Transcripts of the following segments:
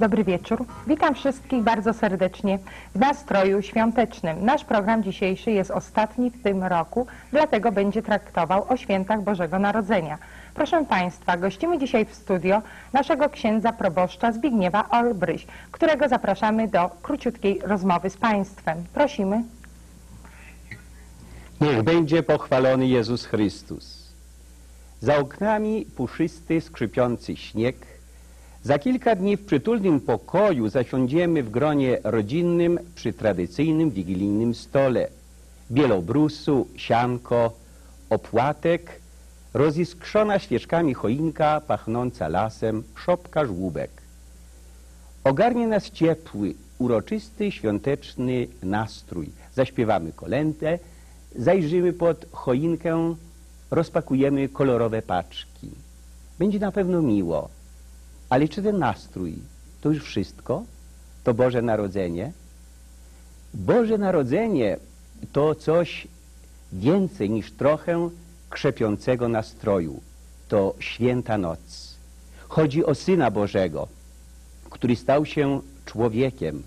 Dobry wieczór. Witam wszystkich bardzo serdecznie w nastroju świątecznym. Nasz program dzisiejszy jest ostatni w tym roku, dlatego będzie traktował o świętach Bożego Narodzenia. Proszę Państwa, gościmy dzisiaj w studio naszego księdza proboszcza Zbigniewa Olbryś, którego zapraszamy do króciutkiej rozmowy z Państwem. Prosimy. Niech będzie pochwalony Jezus Chrystus. Za oknami puszysty, skrzypiący śnieg. Za kilka dni w przytulnym pokoju zasiądziemy w gronie rodzinnym przy tradycyjnym wigilijnym stole. Bielobrusu, sianko, opłatek, roziskrzona świeczkami choinka pachnąca lasem, szopka żłóbek. Ogarnie nas ciepły, uroczysty, świąteczny nastrój. Zaśpiewamy kolędę, zajrzymy pod choinkę, rozpakujemy kolorowe paczki. Będzie na pewno miło. Ale czy ten nastrój to już wszystko? To Boże Narodzenie? Boże Narodzenie to coś więcej niż trochę krzepiącego nastroju. To święta noc. Chodzi o Syna Bożego, który stał się człowiekiem.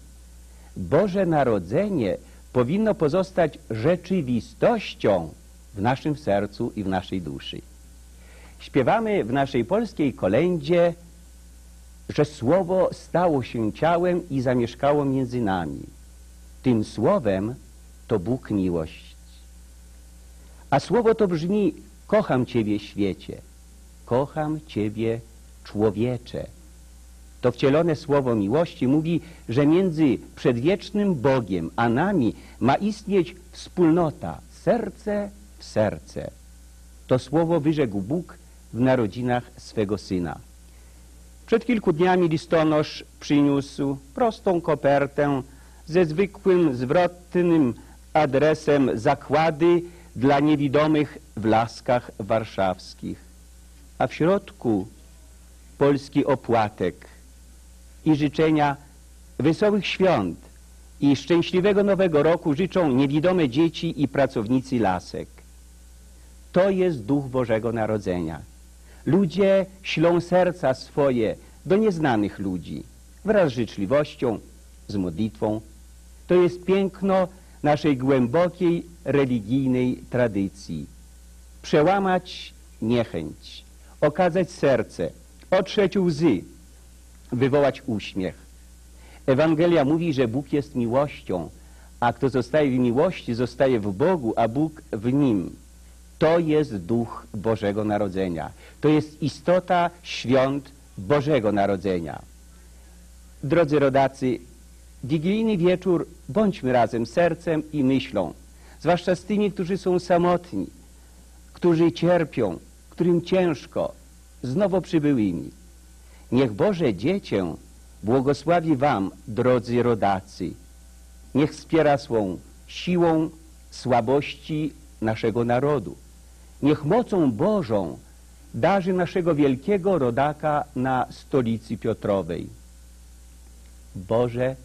Boże Narodzenie powinno pozostać rzeczywistością w naszym sercu i w naszej duszy. Śpiewamy w naszej polskiej kolędzie, że Słowo stało się ciałem i zamieszkało między nami. Tym Słowem to Bóg miłość. A Słowo to brzmi, kocham Ciebie świecie, kocham Ciebie człowiecze. To wcielone Słowo miłości mówi, że między przedwiecznym Bogiem a nami ma istnieć wspólnota, serce w serce. To Słowo wyrzekł Bóg w narodzinach swego Syna. Przed kilku dniami listonosz przyniósł prostą kopertę ze zwykłym, zwrotnym adresem zakłady dla niewidomych w Laskach Warszawskich. A w środku polski opłatek i życzenia wesołych świąt i szczęśliwego nowego roku życzą niewidome dzieci i pracownicy lasek. To jest duch Bożego Narodzenia. Ludzie ślą serca swoje do nieznanych ludzi wraz z życzliwością, z modlitwą. To jest piękno naszej głębokiej religijnej tradycji. Przełamać niechęć, okazać serce, otrzeć łzy, wywołać uśmiech. Ewangelia mówi, że Bóg jest miłością, a kto zostaje w miłości, zostaje w Bogu, a Bóg w nim. To jest duch Bożego Narodzenia. To jest istota świąt Bożego Narodzenia. Drodzy rodacy, wigilijny wieczór bądźmy razem sercem i myślą, zwłaszcza z tymi, którzy są samotni, którzy cierpią, którym ciężko, z nowo przybyłymi. Niech Boże Dziecię błogosławi Wam, drodzy rodacy. Niech wspiera swą siłą słabości naszego narodu. Niech mocą Bożą darzy naszego wielkiego rodaka na stolicy Piotrowej. Boże,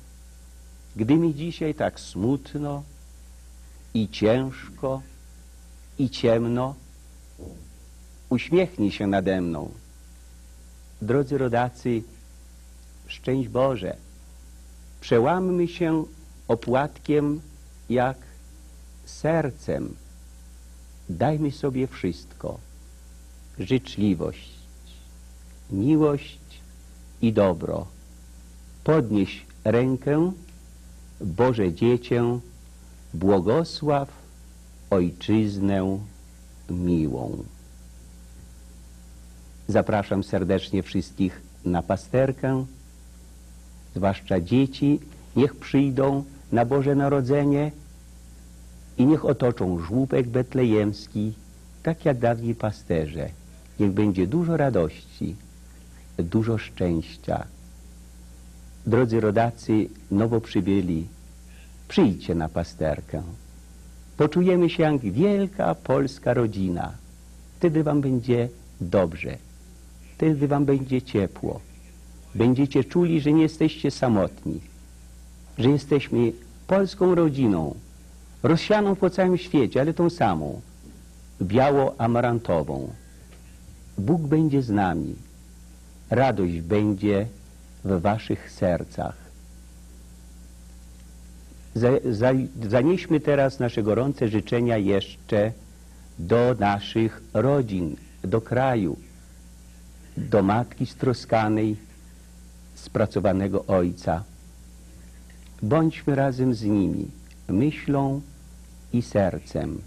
gdy mi dzisiaj tak smutno i ciężko i ciemno, uśmiechnij się nade mną. Drodzy rodacy, szczęść Boże, przełammy się opłatkiem jak sercem. Dajmy sobie wszystko. Życzliwość, miłość i dobro. Podnieś rękę, Boże Dziecię, błogosław Ojczyznę miłą. Zapraszam serdecznie wszystkich na pasterkę, zwłaszcza dzieci, niech przyjdą na Boże Narodzenie i niech otoczą żłóbek betlejemski, tak jak dawni pasterze. Niech będzie dużo radości, dużo szczęścia. Drodzy rodacy, nowo przybyli, przyjdźcie na pasterkę. Poczujemy się jak wielka polska rodzina. Wtedy wam będzie dobrze. Wtedy wam będzie ciepło. Będziecie czuli, że nie jesteście samotni. Że jesteśmy polską rodziną, rozsianą po całym świecie, ale tą samą. biało-amarantową. Bóg będzie z nami. Radość będzie w waszych sercach. Za, za, zanieśmy teraz nasze gorące życzenia jeszcze do naszych rodzin, do kraju, do matki stroskanej, spracowanego ojca. Bądźmy razem z nimi, myślą i sercem.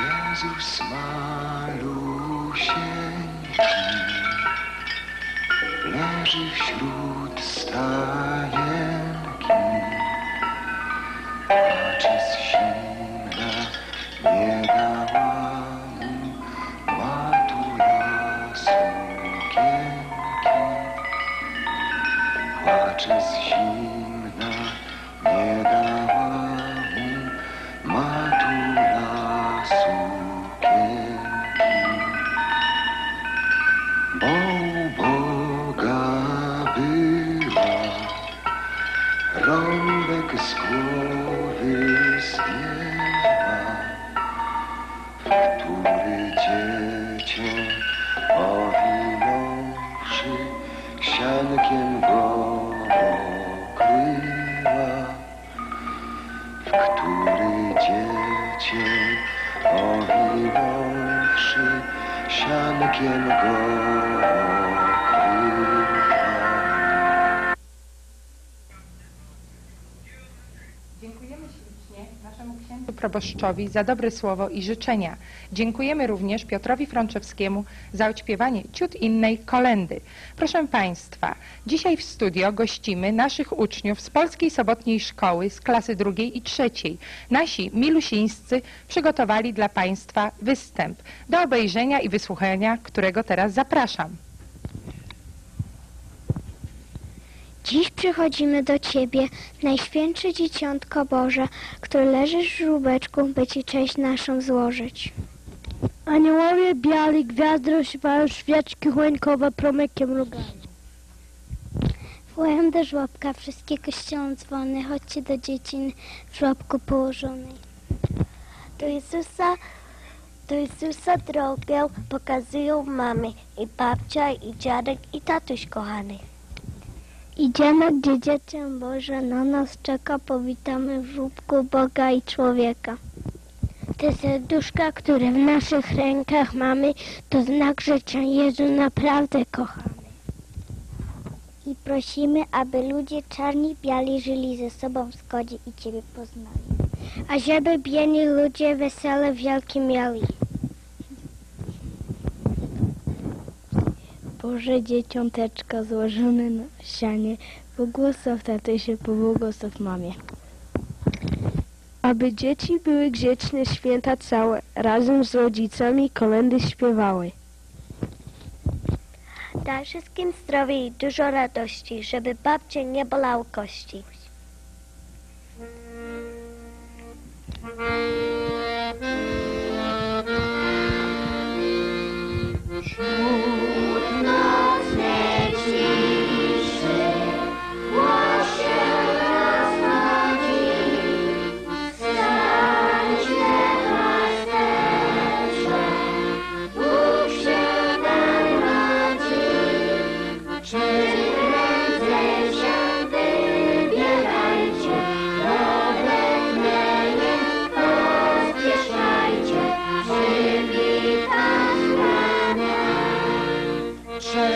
Jezus malusieńki leży wśród. Ksiankiem go okryła, w który dziecię owinąwszy siankiem go proboszczowi za dobre słowo i życzenia. Dziękujemy również Piotrowi Frączewskiemu za odśpiewanie ciut innej kolendy. Proszę Państwa, dzisiaj w studio gościmy naszych uczniów z Polskiej Sobotniej Szkoły z klasy drugiej i trzeciej. Nasi milusińscy przygotowali dla Państwa występ do obejrzenia i wysłuchania, którego teraz zapraszam. Dziś przychodzimy do Ciebie, Najświętsze Dzieciątko Boże, które leżysz w żółbeczku, by Ci cześć naszą złożyć. Aniołowie biali, gwiazdy rozsiewają świeczki choinkowe promykiem mrugają. Wołają do żłobka wszystkie kościoły dzwony, chodźcie do dzieci w żłobku położonej. Do Jezusa, do Jezusa drogę pokazują mamy i babcia, i dziadek, i tatuś kochany. Idziemy, gdzie Dziecię Boże na nas czeka, powitamy w żłóbku Boga i człowieka. Te serduszka, które w naszych rękach mamy, to znak, że Cię Jezu naprawdę kochamy. I prosimy, aby ludzie czarni biali żyli ze sobą w zgodzie i Ciebie poznali. A żeby bieni ludzie wesele wielkie mieli. Boże dzieciąteczka złożone na sianie, błogosław tatusie, pobłogosław mamie. Aby dzieci były grzeczne święta całe, razem z rodzicami kolendy śpiewały. Daj wszystkim zdrowie i dużo radości, żeby babcie nie bolały kości. Shame.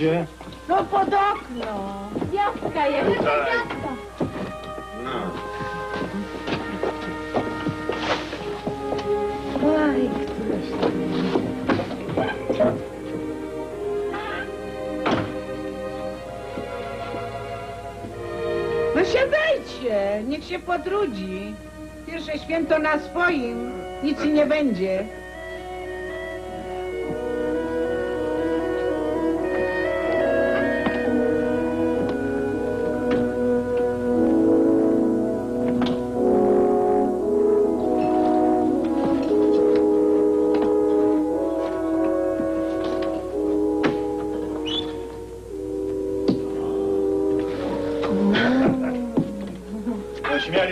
Gdzie? No pod okno. Gwiazdka jest! No. Oj, No siadajcie, niech się potrudzi. Pierwsze święto na swoim, nic i nie będzie.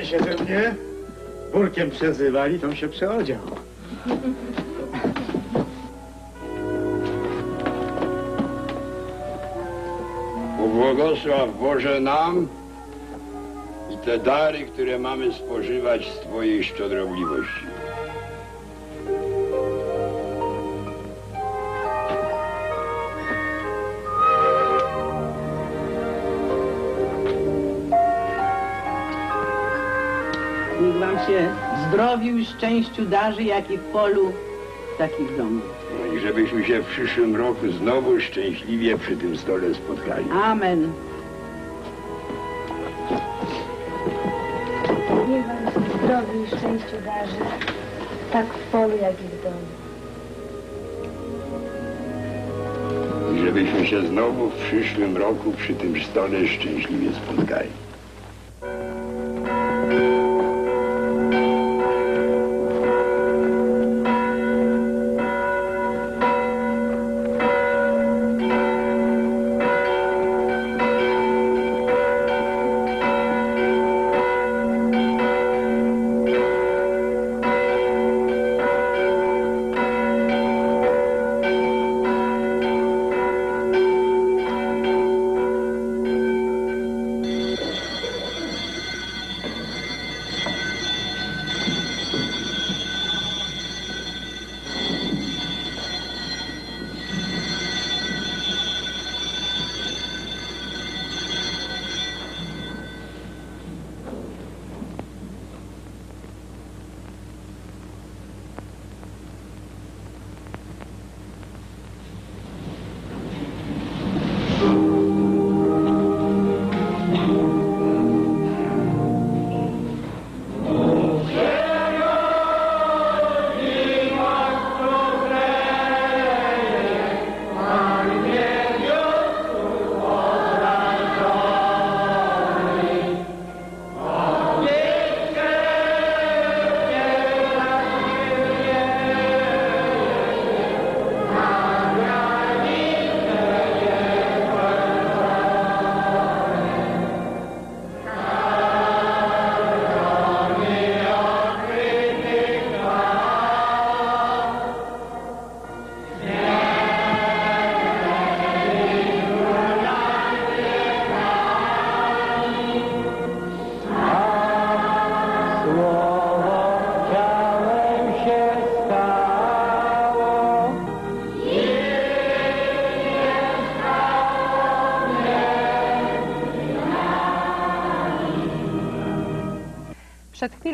Się ze mnie, burkiem przezywali, to się przeodział. Ubłogosław Boże nam i te dary, które mamy spożywać z Twojej szczodrobliwości. Zdrowiu i szczęściu darzy, jak i w polu, tak i w domu. No i żebyśmy się w przyszłym roku znowu szczęśliwie przy tym stole spotkali. Amen. Niech wam zdrowiu i szczęściu darzy, tak w polu, jak i w domu. I żebyśmy się znowu w przyszłym roku przy tym stole szczęśliwie spotkali.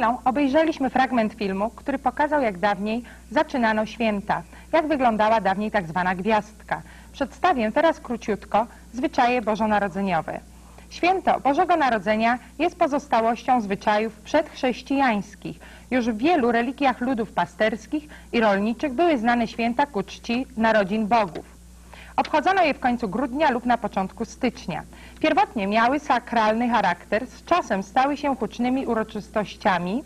Chwilą obejrzeliśmy fragment filmu, który pokazał, jak dawniej zaczynano święta, jak wyglądała dawniej tak zwana gwiazdka. Przedstawię teraz króciutko zwyczaje bożonarodzeniowe. Święto Bożego Narodzenia jest pozostałością zwyczajów przedchrześcijańskich. Już w wielu religiach ludów pasterskich i rolniczych były znane święta ku czci narodzin bogów. Obchodzono je w końcu grudnia lub na początku stycznia. Pierwotnie miały sakralny charakter, z czasem stały się hucznymi uroczystościami.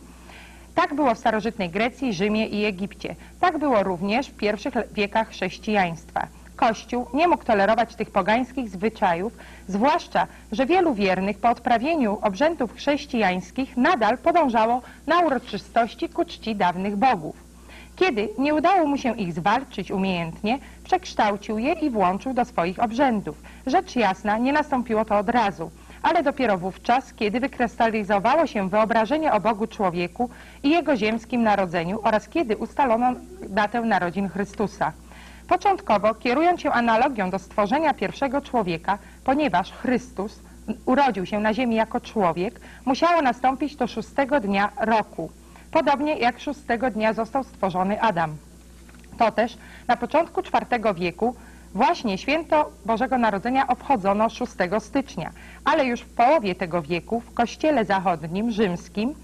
Tak było w starożytnej Grecji, Rzymie i Egipcie. Tak było również w pierwszych wiekach chrześcijaństwa. Kościół nie mógł tolerować tych pogańskich zwyczajów, zwłaszcza, że wielu wiernych po odprawieniu obrzędów chrześcijańskich nadal podążało na uroczystości ku czci dawnych bogów. Kiedy nie udało mu się ich zwalczyć umiejętnie, przekształcił je i włączył do swoich obrzędów. Rzecz jasna, nie nastąpiło to od razu, ale dopiero wówczas, kiedy wykrystalizowało się wyobrażenie o Bogu człowieku i Jego ziemskim narodzeniu oraz kiedy ustalono datę narodzin Chrystusa. Początkowo, kierując się analogią do stworzenia pierwszego człowieka, ponieważ Chrystus urodził się na ziemi jako człowiek, musiało nastąpić to szóstego dnia roku. Podobnie jak szóstego dnia został stworzony Adam. To też na początku IV wieku właśnie święto Bożego Narodzenia obchodzono 6 stycznia, ale już w połowie tego wieku w kościele zachodnim, rzymskim,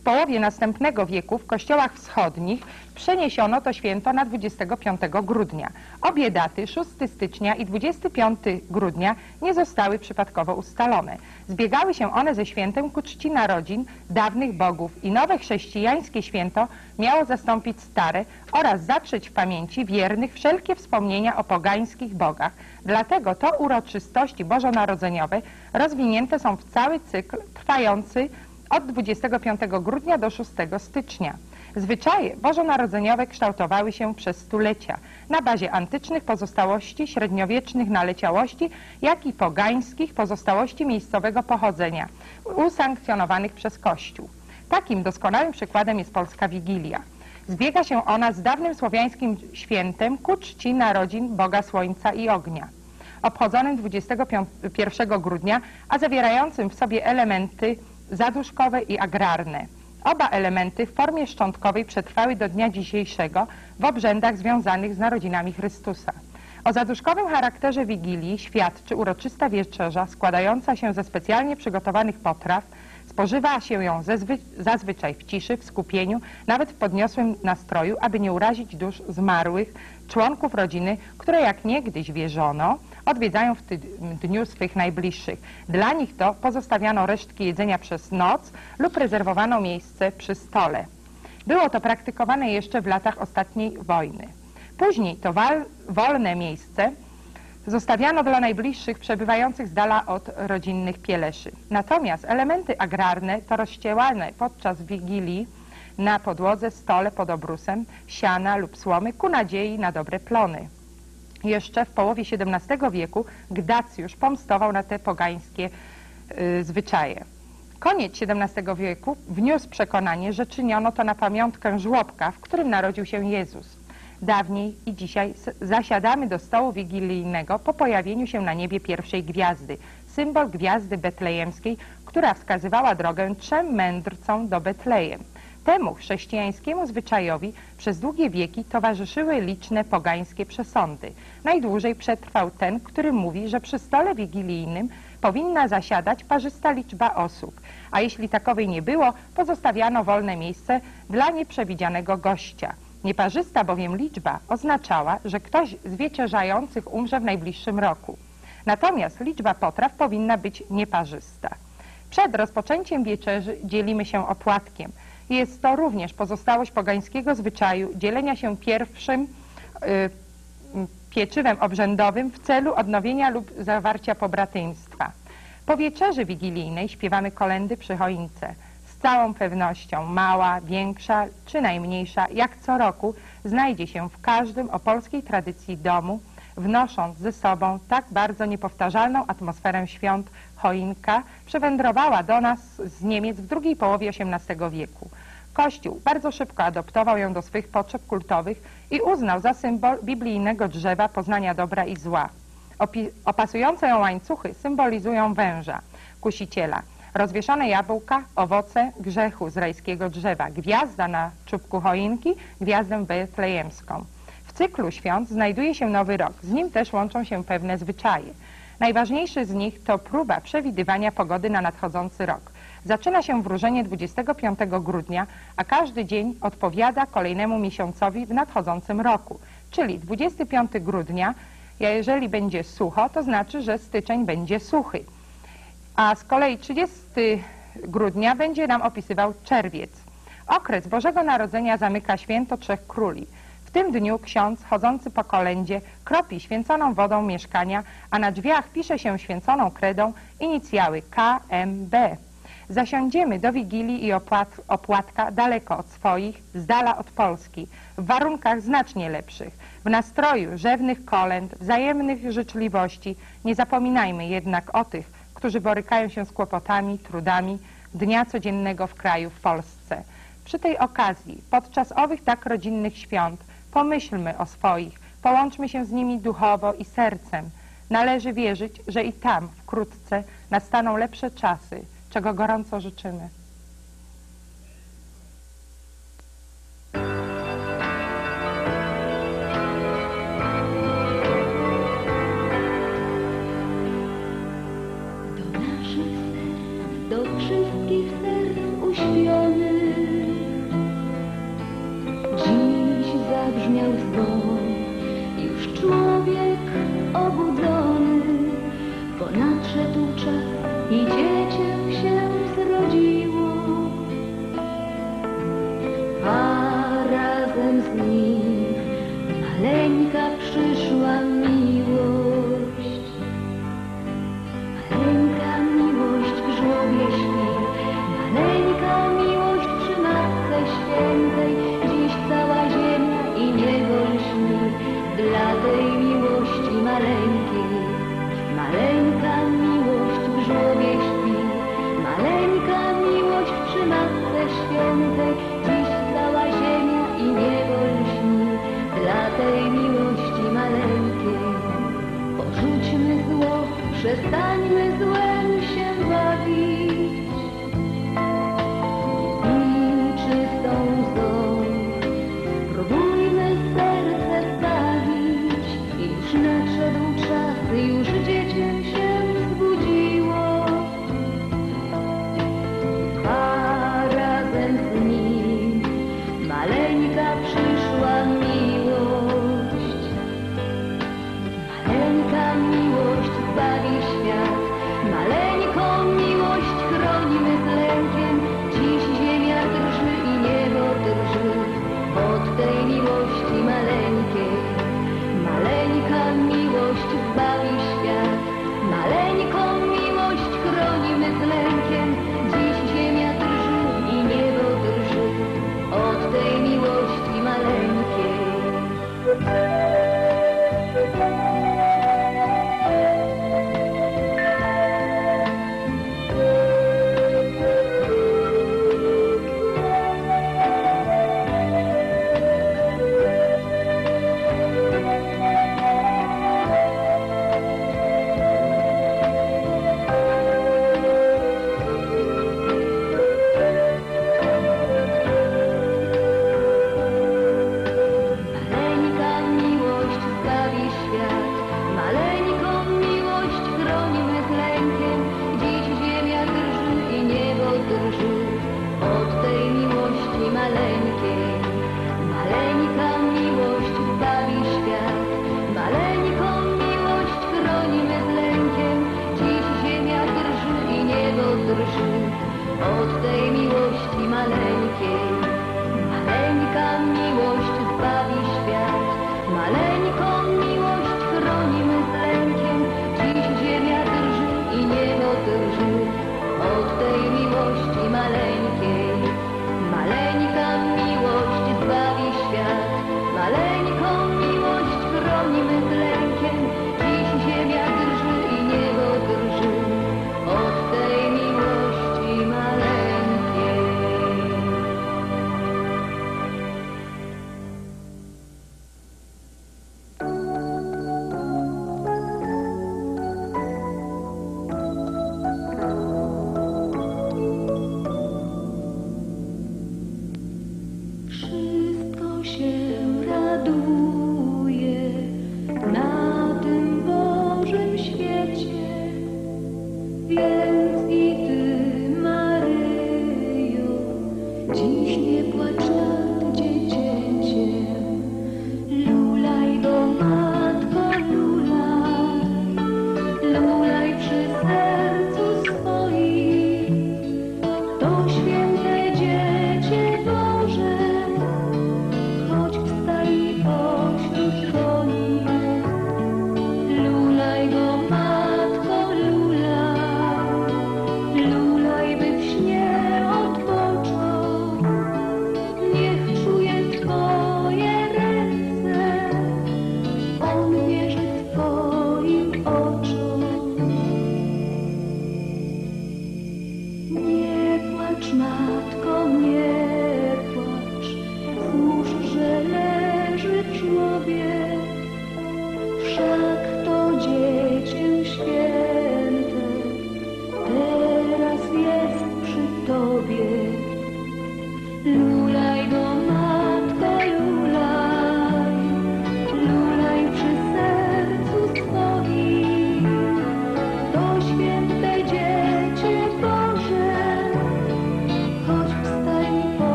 w połowie następnego wieku w kościołach wschodnich przeniesiono to święto na 25 grudnia. Obie daty, 6 stycznia i 25 grudnia, nie zostały przypadkowo ustalone. Zbiegały się one ze świętem ku czci narodzin dawnych bogów i nowe chrześcijańskie święto miało zastąpić stare oraz zatrzeć w pamięci wiernych wszelkie wspomnienia o pogańskich bogach. Dlatego to uroczystości bożonarodzeniowe rozwinięte są w cały cykl trwający od 25 grudnia do 6 stycznia. Zwyczaje bożonarodzeniowe kształtowały się przez stulecia na bazie antycznych pozostałości, średniowiecznych naleciałości, jak i pogańskich pozostałości miejscowego pochodzenia, usankcjonowanych przez Kościół. Takim doskonałym przykładem jest polska Wigilia. Zbiega się ona z dawnym słowiańskim świętem ku czci narodzin Boga Słońca i Ognia obchodzonym 21 grudnia, a zawierającym w sobie elementy zaduszkowe i agrarne. Oba elementy w formie szczątkowej przetrwały do dnia dzisiejszego w obrzędach związanych z narodzinami Chrystusa. O zaduszkowym charakterze Wigilii świadczy uroczysta wieczerza składająca się ze specjalnie przygotowanych potraw. Spożywa się ją zazwy- zazwyczaj w ciszy, w skupieniu, nawet w podniosłym nastroju, aby nie urazić dusz zmarłych członków rodziny, które jak niegdyś wierzono, odwiedzają w dniu swych najbliższych. Dla nich to pozostawiano resztki jedzenia przez noc lub rezerwowano miejsce przy stole. Było to praktykowane jeszcze w latach ostatniej wojny. Później to wolne miejsce zostawiano dla najbliższych przebywających z dala od rodzinnych pieleszy. Natomiast elementy agrarne to rozścielane podczas Wigilii na podłodze, stole pod obrusem, siana lub słomy ku nadziei na dobre plony. Jeszcze w połowie XVII wieku Gdacjusz pomstował na te pogańskie y, zwyczaje. Koniec XVII wieku wniósł przekonanie, że czyniono to na pamiątkę żłobka, w którym narodził się Jezus. Dawniej i dzisiaj zasiadamy do stołu wigilijnego po pojawieniu się na niebie pierwszej gwiazdy, symbol gwiazdy betlejemskiej, która wskazywała drogę trzem mędrcom do Betlejem. Temu chrześcijańskiemu zwyczajowi przez długie wieki towarzyszyły liczne pogańskie przesądy. Najdłużej przetrwał ten, który mówi, że przy stole wigilijnym powinna zasiadać parzysta liczba osób, a jeśli takowej nie było, pozostawiano wolne miejsce dla nieprzewidzianego gościa. Nieparzysta bowiem liczba oznaczała, że ktoś z wieczerzających umrze w najbliższym roku. Natomiast liczba potraw powinna być nieparzysta. Przed rozpoczęciem wieczerzy dzielimy się opłatkiem. Jest to również pozostałość pogańskiego zwyczaju dzielenia się pierwszym y, pieczywem obrzędowym w celu odnowienia lub zawarcia pobratyństwa. Po wieczerzy wigilijnej śpiewamy kolendy przy choince. Z całą pewnością mała, większa czy najmniejsza, jak co roku, znajdzie się w każdym opolskiej tradycji domu, wnosząc ze sobą tak bardzo niepowtarzalną atmosferę świąt, choinka przywędrowała do nas z Niemiec w drugiej połowie XVIII wieku. Kościół bardzo szybko adoptował ją do swych potrzeb kultowych i uznał za symbol biblijnego drzewa poznania dobra i zła. Opi- opasujące ją łańcuchy symbolizują węża, kusiciela. Rozwieszone jabłka, owoce grzechu z rajskiego drzewa. Gwiazda na czubku choinki, gwiazdę betlejemską. W cyklu świąt znajduje się Nowy Rok. Z nim też łączą się pewne zwyczaje. Najważniejszy z nich to próba przewidywania pogody na nadchodzący rok. Zaczyna się wróżenie 25 grudnia, a każdy dzień odpowiada kolejnemu miesiącowi w nadchodzącym roku. Czyli 25 grudnia, jeżeli będzie sucho, to znaczy, że styczeń będzie suchy. A z kolei 30 grudnia będzie nam opisywał czerwiec. Okres Bożego Narodzenia zamyka święto Trzech Króli. W tym dniu ksiądz chodzący po kolędzie kropi święconą wodą mieszkania, a na drzwiach pisze się święconą kredą inicjały KMB. Zasiądziemy do Wigilii i opłat, opłatka daleko od swoich, z dala od Polski, w warunkach znacznie lepszych, w nastroju rzewnych kolęd, wzajemnych życzliwości. Nie zapominajmy jednak o tych, którzy borykają się z kłopotami, trudami dnia codziennego w kraju, w Polsce. Przy tej okazji, podczas owych tak rodzinnych świąt, pomyślmy o swoich, połączmy się z nimi duchowo i sercem. Należy wierzyć, że i tam wkrótce nastaną lepsze czasy, czego gorąco życzymy. Zbawi świat, maleńką miłość chronimy z lękiem. Dziś ziemia drży i niebo drży od tej miłości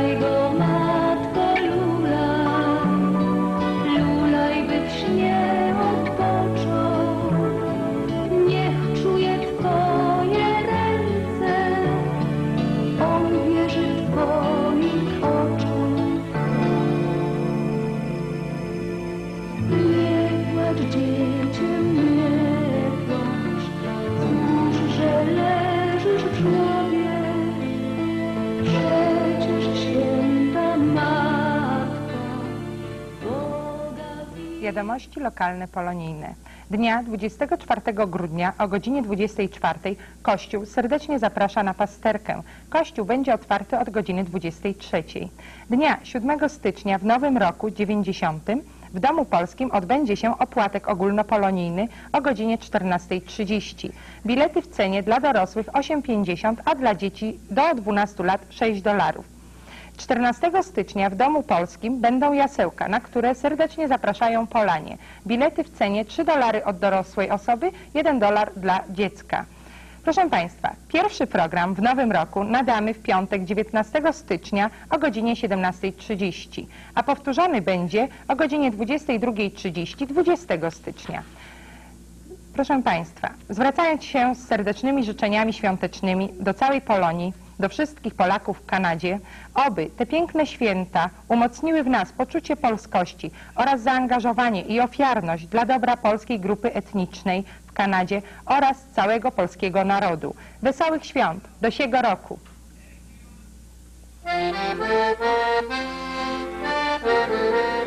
I go. Wiadomości lokalne polonijne. Dnia 24 grudnia o godzinie 24 Kościół serdecznie zaprasza na pasterkę. Kościół będzie otwarty od godziny 23. Dnia 7 stycznia w Nowym Roku 90 w Domu Polskim odbędzie się opłatek ogólnopolonijny o godzinie 14.30. Bilety w cenie dla dorosłych 8,50, a dla dzieci do 12 lat 6 dolarów. 14 stycznia w Domu Polskim będą jasełka, na które serdecznie zapraszają Polanie. Bilety w cenie 3 dolary od dorosłej osoby, 1 dolar dla dziecka. Proszę Państwa, pierwszy program w nowym roku nadamy w piątek 19 stycznia o godzinie 17.30, a powtórzony będzie o godzinie 22.30 20 stycznia. Proszę Państwa, zwracając się z serdecznymi życzeniami świątecznymi do całej Polonii, do wszystkich Polaków w Kanadzie, oby te piękne święta umocniły w nas poczucie polskości oraz zaangażowanie i ofiarność dla dobra polskiej grupy etnicznej w Kanadzie oraz całego polskiego narodu. Wesołych świąt, do siego roku! Thank you.